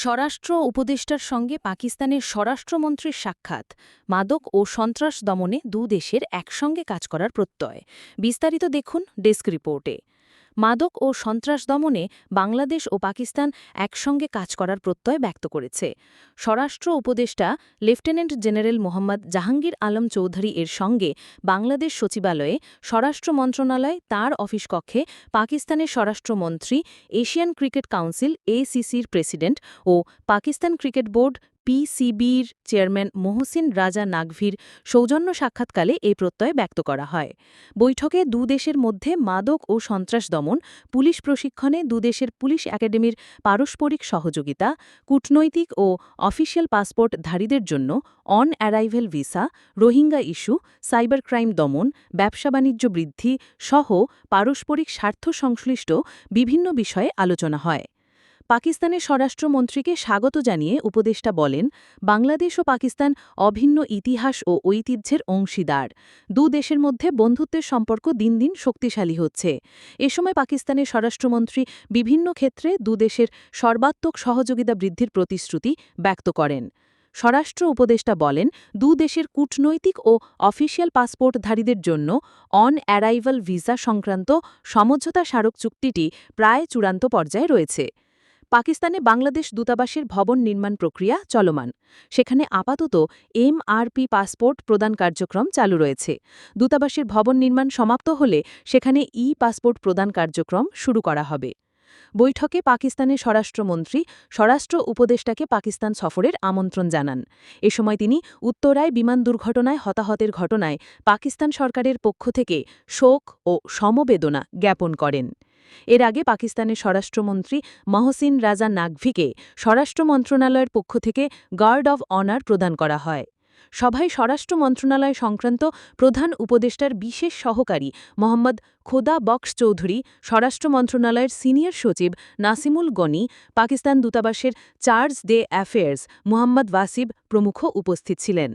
স্বরাষ্ট্র উপদেষ্টার সঙ্গে পাকিস্তানের স্বরাষ্ট্রমন্ত্রীর সাক্ষাৎ, মাদক ও সন্ত্রাস দমনে দু দেশের একসঙ্গে কাজ করার প্রত্যয়। বিস্তারিত দেখুন ডেস্ক রিপোর্টে। মাদক ও সন্ত্রাস দমনে বাংলাদেশ ও পাকিস্তান একসঙ্গে কাজ করার প্রত্যয় ব্যক্ত করেছে। স্বরাষ্ট্র উপদেষ্টা লেফটেন্যান্ট জেনারেল মোহাম্মদ জাহাঙ্গীর আলম চৌধুরী এর সঙ্গে বাংলাদেশ সচিবালয়ে স্বরাষ্ট্র মন্ত্রণালয়, তার অফিস কক্ষে পাকিস্তানের স্বরাষ্ট্রমন্ত্রী, এশিয়ান ক্রিকেট কাউন্সিল এসিসির প্রেসিডেন্ট ও পাকিস্তান ক্রিকেট বোর্ড পিসিবির চেয়ারম্যান মোহসিন রাজা নাগভির সৌজন্য সাক্ষাৎকালে এই প্রত্যয় ব্যক্ত করা হয়। বৈঠকে দুদেশের মধ্যে মাদক ও সন্ত্রাস দমন, পুলিশ প্রশিক্ষণে দুদেশের পুলিশ একাডেমির পারস্পরিক সহযোগিতা, কূটনৈতিক ও অফিসিয়াল পাসপোর্টধারীদের জন্য on arrival visa, Rohingya issue, cyber crime দমন, ব্যবসা বাণিজ্য বৃদ্ধি সহ পারস্পরিক স্বার্থ সংশ্লিষ্ট বিভিন্ন বিষয়ে আলোচনা হয়। পাকিস্তানের স্বরাষ্ট্রমন্ত্রীকে স্বাগত জানিয়ে উপদেষ্টা বলেন, বাংলাদেশ ও পাকিস্তান অভিন্ন ইতিহাস ও ঐতিহ্যের অংশীদার। দু দেশের মধ্যে বন্ধুত্বের সম্পর্ক দিন দিন শক্তিশালী হচ্ছে। এ সময় পাকিস্তানের স্বরাষ্ট্রমন্ত্রী বিভিন্ন ক্ষেত্রে দুদেশের সর্বাত্মক সহযোগিতা বৃদ্ধির প্রতিশ্রুতি ব্যক্ত করেন। স্বরাষ্ট্র উপদেষ্টা বলেন, দু দেশের কূটনৈতিক ও অফিসিয়াল পাসপোর্টধারীদের জন্য অন অ্যারাইভাল ভিসা সংক্রান্ত সমঝোতা স্মারক চুক্তিটি প্রায় চূড়ান্ত পর্যায়ে রয়েছে। পাকিস্তানে বাংলাদেশ দূতাবাসের ভবন নির্মাণ প্রক্রিয়া চলমান। সেখানে আপাতত এমআরপি পাসপোর্ট প্রদান কার্যক্রম চালু রয়েছে। দূতাবাসের ভবন নির্মাণ সমাপ্ত হলে সেখানে ই পাসপোর্ট প্রদান কার্যক্রম শুরু করা হবে। বৈঠকে পাকিস্তানের স্বরাষ্ট্রমন্ত্রী, স্বরাষ্ট্র উপদেষ্টাকে পাকিস্তান সফরের আমন্ত্রণ জানান। এ সময় তিনি উত্তরায় বিমান দুর্ঘটনায় হতাহতের ঘটনায় পাকিস্তান সরকারের পক্ষ থেকে শোক ও সমবেদনা জ্ঞাপন করেন। এর আগে পাকিস্তানের স্বরাষ্ট্রমন্ত্রী মহসিন রাজা নাকভিকে স্বরাষ্ট্র মন্ত্রণালয়ের পক্ষ থেকে গার্ড অব অনার প্রদান করা হয়। সভায় স্বরাষ্ট্র মন্ত্রণালয় সংক্রান্ত প্রধান উপদেষ্টার বিশেষ সহকারী মোহাম্মদ খোদা বক্স চৌধুরী, স্বরাষ্ট্র মন্ত্রণালয়ের সিনিয়র সচিব নাসিমুল গনি, পাকিস্তান দূতাবাসের charge de affaires Muhammad Wasib প্রমুখ উপস্থিত ছিলেন।